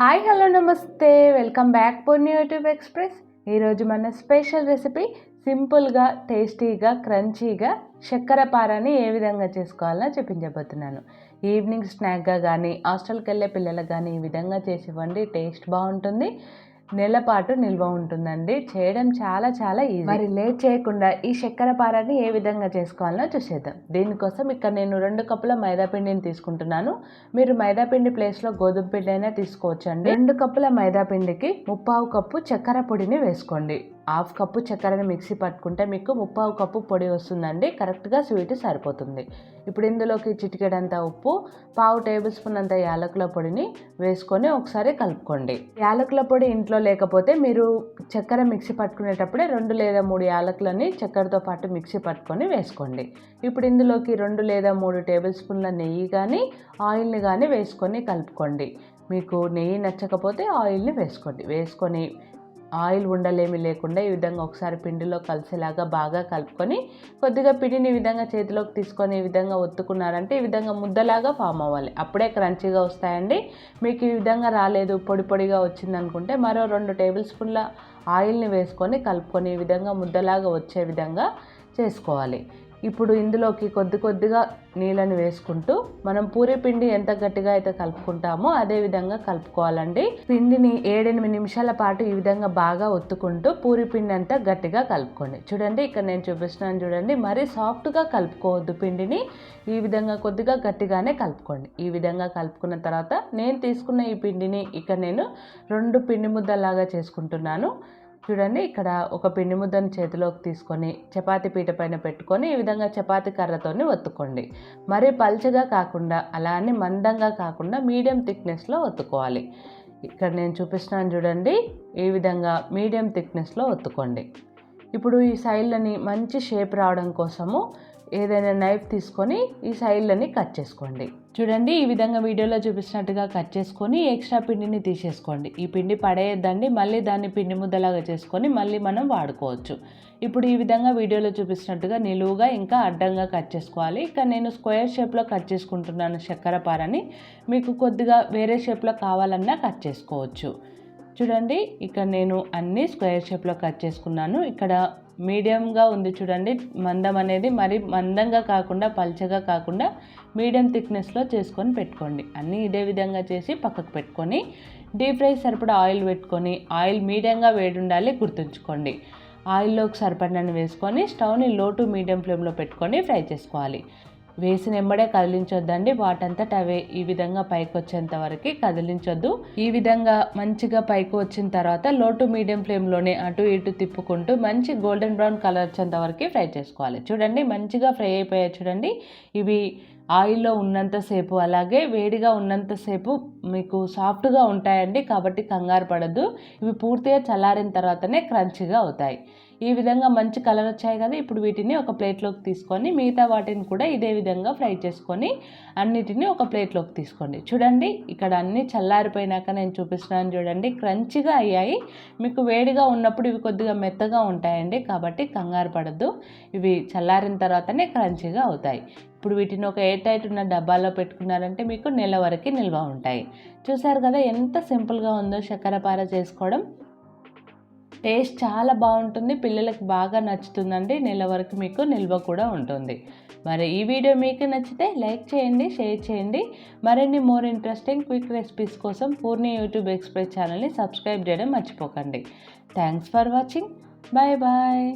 Hi hello నమస్తే. Welcome back Poorni YouTube express. ఈరోజు మన స్పెషల్ రెసిపీ సింపుల్గా టేస్టీగా క్రంచీగా చక్కెర పారాని ఏ విధంగా చేసుకోవాలో చూపించబోతున్నాను. ఈవినింగ్ స్నాక్గా కానీ హాస్టల్కి వెళ్ళే పిల్లలకు కానీ ఈ విధంగా చేసి ఇవ్వండి టేస్ట్ బాగుంటుంది. నెల పాటు నిల్వ ఉంటుందండి. చేయడం చాలా చాలా ఈజీ మరి లేట్ చేయకుండా ఈ చక్కెర పారాన్ని ఏ విధంగా చేసుకోవాలో చూసేద్దాం. దీనికోసం ఇక్కడ నేను రెండు కప్పుల మైదాపిండిని తీసుకుంటున్నాను. మీరు మైదాపిండి ప్లేస్లో గోధుమ పిండి అయినా తీసుకోవచ్చండి. రెండు కప్పుల మైదాపిండికి ముప్పావు కప్పు చక్కెర పొడిని వేసుకోండి. హాఫ్ కప్పు చక్కెరని మిక్సీ పట్టుకుంటే మీకు ముప్పావు కప్పు పొడి వస్తుందండి. కరెక్ట్గా స్వీట్ సరిపోతుంది. ఇప్పుడు ఇందులోకి చిటికెడంత ఉప్పు పావు టేబుల్ స్పూన్ అంత యాలకుల పొడిని వేసుకొని ఒకసారి కలుపుకోండి. యాలకుల పొడి ఇంట్లో లేకపోతే మీరు చక్కెర మిక్సీ పట్టుకునేటప్పుడే రెండు లేదా మూడు యాలకులని చక్కెరతో పాటు మిక్సీ పట్టుకొని వేసుకోండి. ఇప్పుడు ఇందులోకి రెండు లేదా మూడు టేబుల్ స్పూన్ల నెయ్యి కానీ ఆయిల్ని కానీ వేసుకొని కలుపుకోండి. మీకు నెయ్యి నచ్చకపోతే ఆయిల్ని వేసుకోండి. వేసుకొని ఆయిల్ ఉండలేమి లేకుండా ఈ విధంగా ఒకసారి పిండిలో కలిసేలాగా బాగా కలుపుకొని కొద్దిగా పిండిని ఈ విధంగా చేతిలోకి తీసుకొని ఈ విధంగా ఒత్తుకున్నారంటే ఈ విధంగా ముద్దలాగా ఫామ్ అవ్వాలి. అప్పుడే క్రంచీగా వస్తాయండి. మీకు ఈ విధంగా రాలేదు పొడి పొడిగా వచ్చిందనుకుంటే మరో రెండు టేబుల్ స్పూన్ల ఆయిల్ని వేసుకొని కలుపుకొని ఈ విధంగా ముద్దలాగా వచ్చే విధంగా చేసుకోవాలి. ఇప్పుడు ఇందులోకి కొద్ది కొద్దిగా నీళ్ళని వేసుకుంటూ మనం పూరి పిండి ఎంత గట్టిగా అయితే కలుపుకుంటామో అదే విధంగా కలుపుకోవాలండి. పిండిని ఏడెనిమిది నిమిషాల పాటు ఈ విధంగా బాగా ఒత్తుకుంటూ పూరి పిండి అంతా గట్టిగా కలుపుకోండి. చూడండి ఇక్కడ నేను చూపిస్తున్నాను చూడండి మరీ సాఫ్ట్గా కలుపుకోవద్దు పిండిని. ఈ విధంగా కొద్దిగా గట్టిగానే కలుపుకోండి. ఈ విధంగా కలుపుకున్న తర్వాత నేను తీసుకున్న ఈ పిండిని ఇక్కడ నేను రెండు పిండి ముద్దలాగా చేసుకుంటున్నాను. చూడండి ఇక్కడ ఒక పిండి ముద్దను చేతిలోకి తీసుకొని చపాతీ పీట పైన పెట్టుకొని ఈ విధంగా చపాతీ కర్రతోని ఒత్తుకోండి. మరీ పల్చగా కాకుండా అలా అని మందంగా కాకుండా మీడియం థిక్నెస్లో ఒత్తుకోవాలి. ఇక్కడ నేను చూపిస్తున్నాను చూడండి ఈ విధంగా మీడియం థిక్నెస్లో ఒత్తుకోండి. ఇప్పుడు ఈ సైడ్లని మంచి షేప్ రావడం కోసము ఏదైనా నైఫ్ తీసుకొని ఈ సైడ్లని కట్ చేసుకోండి. చూడండి ఈ విధంగా వీడియోలో చూపిస్తున్నట్టుగా కట్ చేసుకొని ఎక్స్ట్రా పిండిని తీసేసుకోండి. ఈ పిండి పడేయద్దండి మళ్ళీ దాన్ని పిండి ముద్దలాగా చేసుకొని మళ్ళీ మనం వాడుకోవచ్చు. ఇప్పుడు ఈ విధంగా వీడియోలో చూపిస్తున్నట్టుగా నిలువుగా ఇంకా అడ్డంగా కట్ చేసుకోవాలి. ఇక నేను స్క్వేర్ షేప్లో కట్ చేసుకుంటున్నాను చక్కెర పారని. మీకు కొద్దిగా వేరే షేప్లో కావాలన్నా కట్ చేసుకోవచ్చు. చూడండి ఇక్కడ నేను అన్ని స్క్వేర్ షేప్లో కట్ చేసుకున్నాను. ఇక్కడ మీడియంగా ఉంది చూడండి మందం అనేది మరి మందంగా కాకుండా పల్చగా కాకుండా మీడియం థిక్నెస్లో చేసుకొని పెట్టుకోండి. అన్నీ ఇదే విధంగా చేసి పక్కకు పెట్టుకొని డీప్ ఫ్రై సరిపడా ఆయిల్ పెట్టుకొని ఆయిల్ మీడియంగా వేడి ఉండాలి గుర్తుంచుకోండి. ఆయిల్లోకి సరిపడినని వేసుకొని స్టవ్ని లో టు మీడియం ఫ్లేమ్లో పెట్టుకొని ఫ్రై చేసుకోవాలి. వేసిన ఎంబడే కదిలించొద్దండి. వాటంతట అవే ఈ విధంగా పైకి వచ్చేంత వరకు కదిలించొద్దు. ఈ విధంగా మంచిగా పైకి వచ్చిన తర్వాత లో టు మీడియం ఫ్లేమ్లోనే అటు ఇటు తిప్పుకుంటూ మంచి గోల్డెన్ బ్రౌన్ కలర్ వచ్చేంత వరకు ఫ్రై చేసుకోవాలి. చూడండి మంచిగా ఫ్రై అయిపోయాయి చూడండి. ఇవి ఆయిల్లో ఉన్నంతసేపు అలాగే వేడిగా ఉన్నంతసేపు మీకు సాఫ్ట్గా ఉంటాయండి కాబట్టి కంగారు పడద్దు. ఇవి పూర్తిగా చల్లారిన తర్వాతనే క్రంచిగా అవుతాయి. ఈ విధంగా మంచి కలర్ వచ్చాయి కదా ఇప్పుడు వీటిని ఒక ప్లేట్లోకి తీసుకొని మిగతా వాటిని కూడా ఇదే విధంగా ఫ్రై చేసుకొని అన్నిటిని ఒక ప్లేట్లోకి తీసుకోండి. చూడండి ఇక్కడ అన్నీ చల్లారిపోయినాక నేను చూపిస్తున్నాను చూడండి క్రంచిగా అయ్యాయి. మీకు వేడిగా ఉన్నప్పుడు ఇవి కొద్దిగా మెత్తగా ఉంటాయండి కాబట్టి కంగారు పడద్దు. ఇవి చల్లారిన తర్వాతనే క్రంచిగా అవుతాయి. ఇప్పుడు వీటిని ఒక ఎయిర్ టైట్ ఉన్న డబ్బాలో పెట్టుకున్నారంటే మీకు నెల వరకు నిల్వ ఉంటాయి. చూసారు కదా ఎంత సింపుల్గా ఉందో చక్కెరపార చేసుకోవడం. టేస్ట్ చాలా బాగుంటుంది పిల్లలకు బాగా నచ్చుతుందండి నెల వరకు మీకు నిల్వ కూడా ఉంటుంది. మరి ఈ వీడియో మీకు నచ్చితే లైక్ చేయండి షేర్ చేయండి. మరిన్ని మోర్ ఇంట్రెస్టింగ్ క్విక్ రెసిపీస్ కోసం పూర్ణి యూట్యూబ్ ఎక్స్ప్రెస్ ఛానల్ని సబ్స్క్రైబ్ చేయడం మర్చిపోకండి. Thanks for watching. Bye bye.